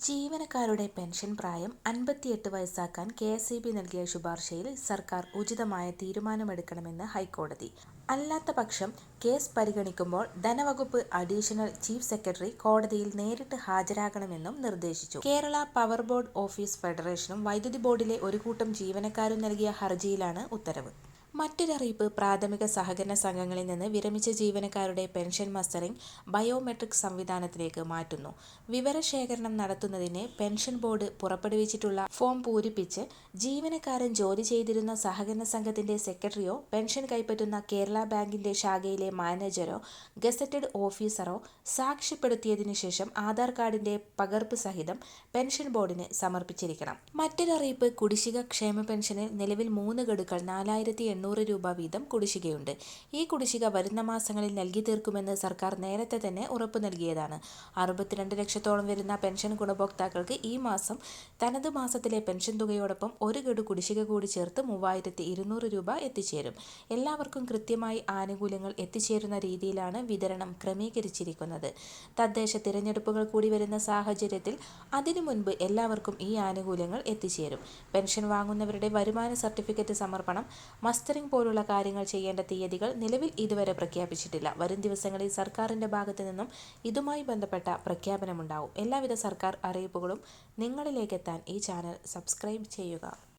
ജീവനക്കാരുടെ പെൻഷൻ പ്രായം അൻപത്തിയെട്ട് വയസ്സാക്കാൻ കെ എസ് ഇ ബി നൽകിയ ശുപാർശയിൽ സർക്കാർ ഉചിതമായ തീരുമാനമെടുക്കണമെന്ന് ഹൈക്കോടതി. അല്ലാത്ത പക്ഷം കേസ് പരിഗണിക്കുമ്പോൾ ധനവകുപ്പ് അഡീഷണൽ ചീഫ് സെക്രട്ടറി കോടതിയിൽ നേരിട്ട് ഹാജരാകണമെന്നും നിർദ്ദേശിച്ചു. കേരള പവർ ബോർഡ് ഓഫീസ് ഫെഡറേഷനും വൈദ്യുതി ബോർഡിലെ ഒരു കൂട്ടം ജീവനക്കാരും നൽകിയ ഹർജിയിലാണ് ഉത്തരവ്. മറ്റൊരറിയിപ്പ് പ്രാഥമിക സഹകരണ സംഘങ്ങളിൽ നിന്ന് വിരമിച്ച ജീവനക്കാരുടെ പെൻഷൻ മസ്റ്ററിംഗ് ബയോമെട്രിക് സംവിധാനത്തിലേക്ക് മാറ്റുന്നു. വിവരശേഖരണം നടത്തുന്നതിന് പെൻഷൻ ബോർഡ് പുറപ്പെടുവിച്ചിട്ടുള്ള ഫോം പൂരിപ്പിച്ച് ജീവനക്കാരൻ ജോലി ചെയ്തിരുന്ന സഹകരണ സംഘത്തിന്റെ സെക്രട്ടറിയോ പെൻഷൻ കൈപ്പറ്റുന്ന കേരള ബാങ്കിന്റെ ശാഖയിലെ മാനേജറോ ഗസറ്റഡ് ഓഫീസറോ സാക്ഷ്യപ്പെടുത്തിയതിനു ശേഷം ആധാർ കാർഡിന്റെ പകർപ്പ് സഹിതം പെൻഷൻ ബോർഡിന് സമർപ്പിച്ചിരിക്കണം. മറ്റൊരറിയിപ്പ് കുടിശ്ശിക ക്ഷേമ പെൻഷനിൽ നിലവിൽ മൂന്ന് ഗഡുക്കൾ നാലായിരത്തി എണ്ണൂറ് രൂപ വീതം കുടിശ്ശികയുണ്ട്. ഈ കുടിശ്ശിക വരുന്ന മാസങ്ങളിൽ നൽകി തീർക്കുമെന്ന് സർക്കാർ നേരത്തെ തന്നെ ഉറപ്പ് നൽകിയതാണ്. അറുപത്തിരണ്ട് ലക്ഷത്തോളം വരുന്ന പെൻഷൻ ഗുണഭോക്താക്കൾക്ക് ഈ മാസം തനത് മാസത്തിലെ പെൻഷൻ തുകയോടൊപ്പം ഒരു ഗഡു കുടിശ്ശിക കൂടി ചേർത്ത് മൂവായിരത്തി ഇരുന്നൂറ് രൂപ എത്തിച്ചേരും. എല്ലാവർക്കും കൃത്യമായി ആനുകൂല്യങ്ങൾ എത്തിച്ചേരുന്ന രീതിയിലാണ് വിതരണം ക്രമീകരിച്ചിരിക്കുന്നത്. തദ്ദേശ തിരഞ്ഞെടുപ്പുകൾ കൂടി വരുന്ന സാഹചര്യത്തിൽ അതിനു മുൻപ് എല്ലാവർക്കും ഈ ആനുകൂല്യങ്ങൾ എത്തിച്ചേരും. പെൻഷൻ വാങ്ങുന്നവരുടെ വരുമാന സർട്ടിഫിക്കറ്റ് സമർപ്പണം മസ്റ്ററിംഗ് പോലുള്ള കാര്യങ്ങൾ ചെയ്യേണ്ട തീയതികൾ നിലവിൽ ഇതുവരെ പ്രഖ്യാപിച്ചിട്ടില്ല. വരും ദിവസങ്ങളിൽ സർക്കാരിന്റെ ഭാഗത്തു നിന്നും ഇതുമായി ബന്ധപ്പെട്ട പ്രഖ്യാപനമുണ്ടാവും. എല്ലാവിധ സർക്കാർ അറിയിപ്പുകളും നിങ്ങളിലേക്കെത്താൻ ഈ ചാനൽ സബ്സ്ക്രൈബ് ചെയ്യുക.